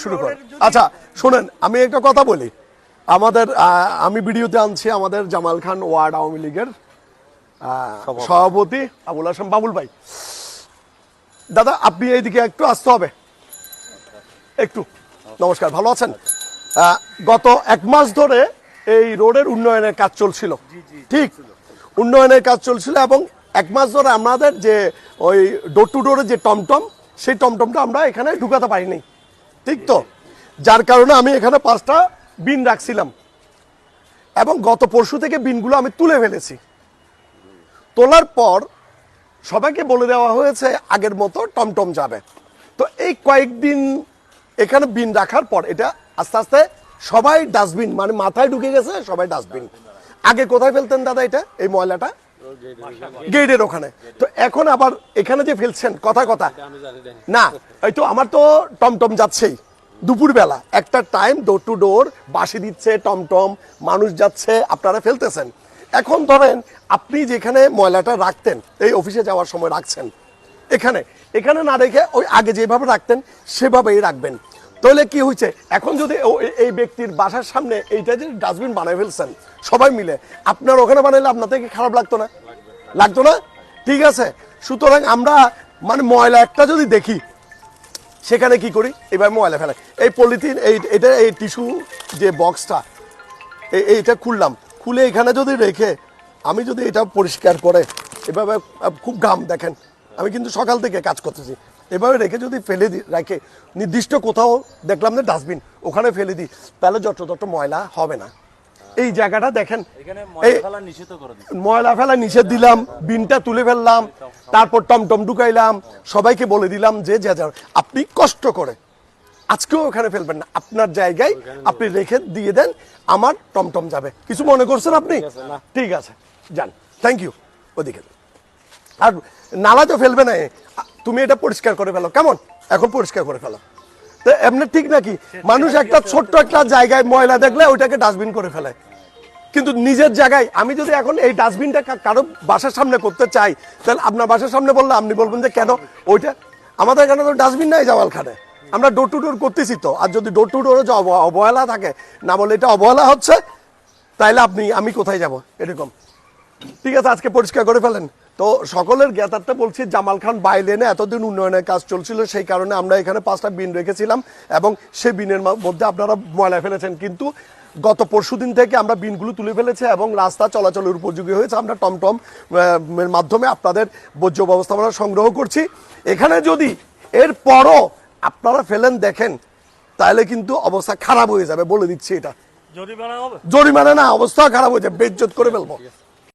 শুরু কর। আচ্ছা শোনেন আমি একটা কথা বলি। আমাদের আমি ভিডিওতে আনছি আমাদের জামাল খান ওয়ার্ড আওয়ামী লীগের সভাপতি। আবুল হাসান বাবুল ভাই। দাদা আপনি এইদিকে একটু আসতে হবে। একটু। নমস্কার ভালো আছেন? গত এক মাস ধরে এই রোডের উন্নয়নের কাজ চলছিল। ঠিক? উন্নয়নের কাজ চলছিল এবং এক মাস ধরে আমাদের যে ওই ডোর টু ডোরের যে টমটম সেই টমটমটা আমরা এখানে ঢুকাতে পারিনি। ঠিক তো? যার কারণে আমি এখানে পাঁচটা বিন রাখছিলাম। এবং গত পরশু থেকে বিনগুলো আমি তুলে ফেলেছি। তোলার পর সবাইকে বলে দেওয়া হয়েছে, আগের মতো টমটম যাবে। তো এই কয়েকদিন এখানে বিন রাখার পর এটা আস্তে আস্তে সবাই ডাস্টবিন মানে মাথায় ঢুকে গেছে সবাই ডাস্টবিন। আগে কোথায় ফেলতেন দাদা এটা, এই ময়লাটা? গেটের ওখানে। তো এখন আবার এখানে যে ফেলছেন, কথা কথা। না, এই তো আমার তো টমটম যাচ্ছেই। দুপুরবেলা, একটা টাইম ডোর টু ডোর বাসি দিচ্ছে, টমটম, মানুষ যাচ্ছে, আপনারা ফেলতেছেন। এখন ধরেন, আপনি যেখানে ময়লাটা রাখতেন, এই অফিসে যাওয়ার সময় রাখছেন, এখানে। এখানে না রেখে ওই আগে যেভাবে রাখতেন, সেভাবেই রাখবেন। তাহলে কি হয়েছে? এখন যদি এই ব্যক্তির বাসার সামনে এইটা যে ডাস্টবিন বানায় ফেলছেন, সবাই মিলে, আপনার ওখানে বানাইলে আপনার থেকে খারাপ লাগতো না? লাগতো না? ঠিক আছে, সুতরাং আমরা মানে ময়লা একটা যদি দেখি, সেখানে কি করি? এবার ময়লা ফেলে এই পলিথিন, এই, এটা এই টিস্যু যে বক্সটা, এই, এইটা খুললাম। খুলে এখানে যদি রেখে, আমি যদি এটা পরিষ্কার করে, এভাবে খুব ঘাম দেখেন। আমি কিন্তু সকাল থেকে কাজ করতেছি। এভাবে রেখে যদি ফেলে দিই রেখে নির্দিষ্ট কোথাও দেখলাম যে ডাস্টবিন ওখানে ফেলে দিই তাহলে যত ময়লা হবে না। এই জায়গাটা দেখেন ময়লা ফেলা নিষিদ্ধ করে দিচ্ছে ময়লা ফেলা নিষেধ দিলাম বিনটা তুলে ফেললাম তারপর টমটম ঢুকাইলাম সবাইকে বলে দিলাম যে যা যা আপনি কষ্ট করে আজকেও ওখানে ফেলবেন না আপনার জায়গায় আপনি রেখে দিয়ে দেন আমার টমটম যাবে। কিছু মনে করছেন আপনি? ঠিক আছে যান থ্যাংক ইউ ওদিকে। আর নালা তো ফেলবে না তুমি এটা পরিষ্কার করে ফেলো। কেমন? এখন পরিষ্কার করে ফেলো। তো এমনি ঠিক নাকি? মানুষ একটা ছোট্ট একটা জায়গায় ময়লা দেখলে ওইটাকে ডাস্টবিন করে ফেলে। কিন্তু নিজের জায়গায় আমি যদি এখন এই ডাস্টবিনটা কারও বাসার সামনে করতে চাই তাহলে আপনার বাসার সামনে বললে আপনি বলবেন যে কেন? ওইটা আমাদের এখানে তো ডাস্টবিন নাই জামাল খানে আমরা ডোর টু ডোর করতেছি তো। আর যদি ডোর টু ডোরে যে অব- অবহেলা থাকে না বলে এটা অবহেলা হচ্ছে তাইলে আপনি আমি কোথায় যাব? এরকম। ঠিক আছে আজকে পরিষ্কার করে ফেলেন। তো সকলের জ্ঞাতার্থে বলছি জামাল খান বাইলেনে এতদিন উন্নয়নের কাজ চলছিল সেই কারণে আমরা এখানে পাঁচটা বিন রেখেছিলাম এবং সেই বিনের মধ্যে আপনারা ময়লা ফেলেছেন। কিন্তু গত পরশু দিন থেকে আমরা বিনগুলো তুলে ফেলেছি এবং রাস্তা চলাচলের উপযোগী হয়েছে। আমরা টমটম এর মাধ্যমে আপনাদের বর্জ্য ব্যবস্থাপনা সংগ্রহ করছি। এখানে যদি এর পরও আপনারা ফেলেন দেখেন তাহলে কিন্তু অবস্থা খারাপ হয়ে যাবে বলে দিচ্ছি এটা। জরিমানা হবে? জরিমানা না অবস্থা খারাপ হয়ে যাবে বেজ্জত করে ফেলব।